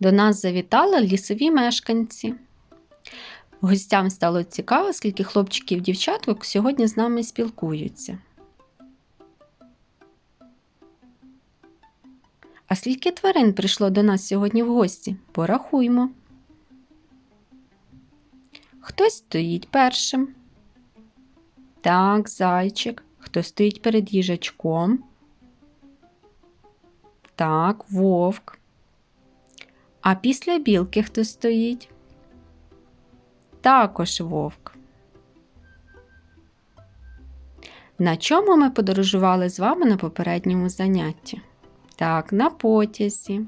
До нас завітали лісові мешканці. Гостям стало цікаво, скільки хлопчиків дівчаток сьогодні з нами спілкуються. А скільки тварин прийшло до нас сьогодні в гості? Порахуймо. Хтось стоїть першим. Так, зайчик. Хто стоїть перед їжачком? Так, вовк. А після білки хто стоїть? Також вовк. На чому ми подорожували з вами на попередньому занятті? Так, на потязі.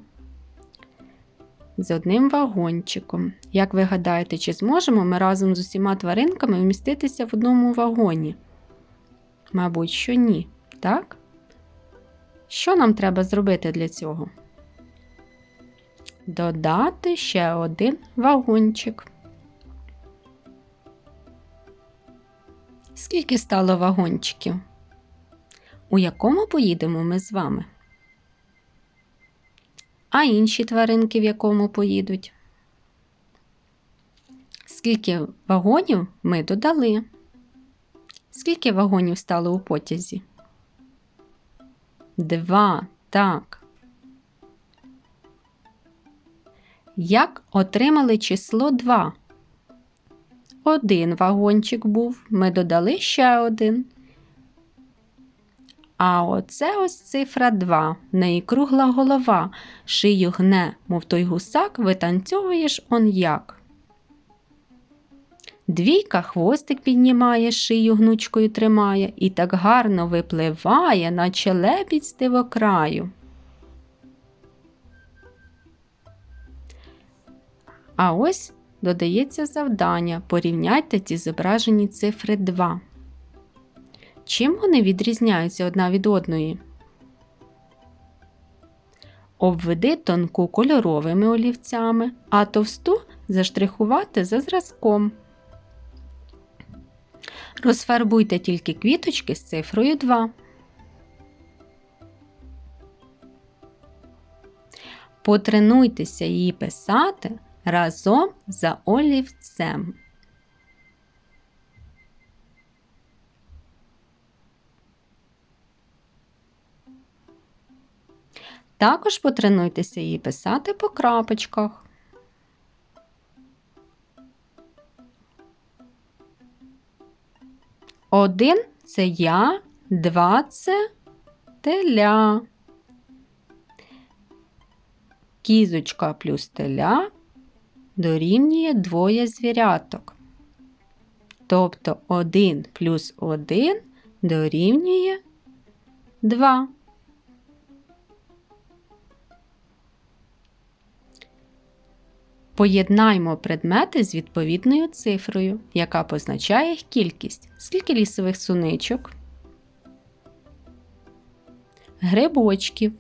З одним вагончиком. Як ви гадаєте, чи зможемо ми разом з усіма тваринками вміститися в одному вагоні? Мабуть, що ні, так? Що нам треба зробити для цього? Додати ще один вагончик. Скільки стало вагончиків? У якому поїдемо ми з вами? А інші тваринки в якому поїдуть? Скільки вагонів ми додали? Скільки вагонів стало у потязі? Два. Так. Як отримали число 2? Один вагончик був, ми додали ще один. А оце ось цифра 2. В неї кругла голова, шию гне, мов той гусак, витанцьовуєш он як. Двійка хвостик піднімає, шию гнучкою тримає і так гарно випливає, наче лебідь з дивокраю. А ось додається завдання. Порівняйте ці зображені цифри 2. Чим вони відрізняються одна від одної? Обведи тонку кольоровими олівцями, а товсту заштрихувати за зразком. Розфарбуйте тільки квіточки з цифрою 2. Потренуйтеся її писати разом за олівцем. Також потренуйтеся її писати по крапочках. Один це я, два це теля. Кізочка плюс теля дорівнює двоє звіряток. Тобто 1 плюс 1 дорівнює 2. Поєднаймо предмети з відповідною цифрою, яка позначає їх кількість. Скільки лісових суничок, грибочків,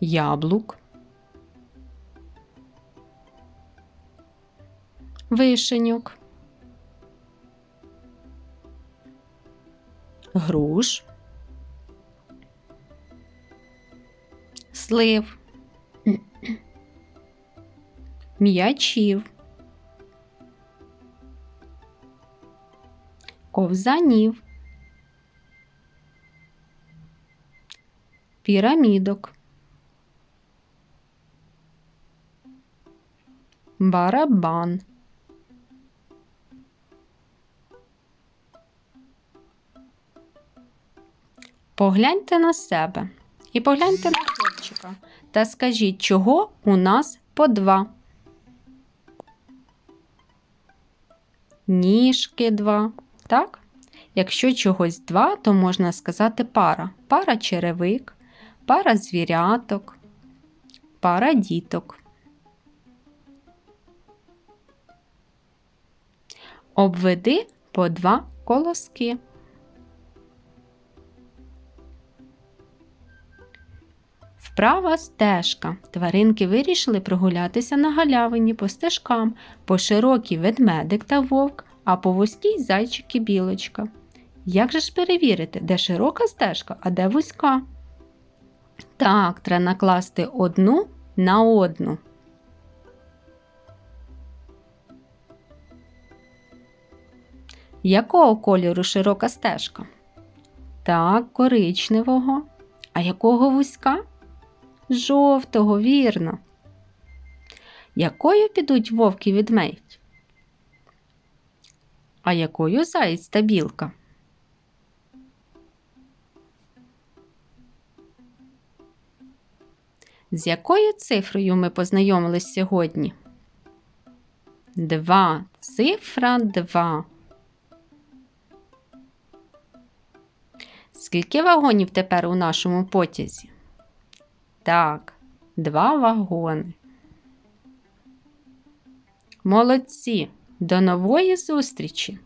яблук, вишеньок, груш, слив, м'ячів, ковзанів, пірамідок. барабан. Погляньте на себе і погляньте на хлопчика та скажіть, чого у нас по два. Ніжки два. Так? Якщо чогось два, то можна сказати пара. Пара черевик, пара звіряток, пара діток. Обведи по два колоски. Вправа стежка. Тваринки вирішили прогулятися на галявині по стежкам, по широкій ведмедик та вовк, а по вузькій зайчик і білочка. Як же ж перевірити, де широка стежка, а де вузька? Так, треба накласти одну на одну. Якого кольору широка стежка? Так, коричневого. А якого вузька? Жовтого, вірно. Якою підуть вовк і ведмедь? А якою заєць та білка? З якою цифрою ми познайомились сьогодні? Два. Цифра два. Скільки вагонів тепер у нашому потязі? Так, два вагони. Молодці. До нової зустрічі!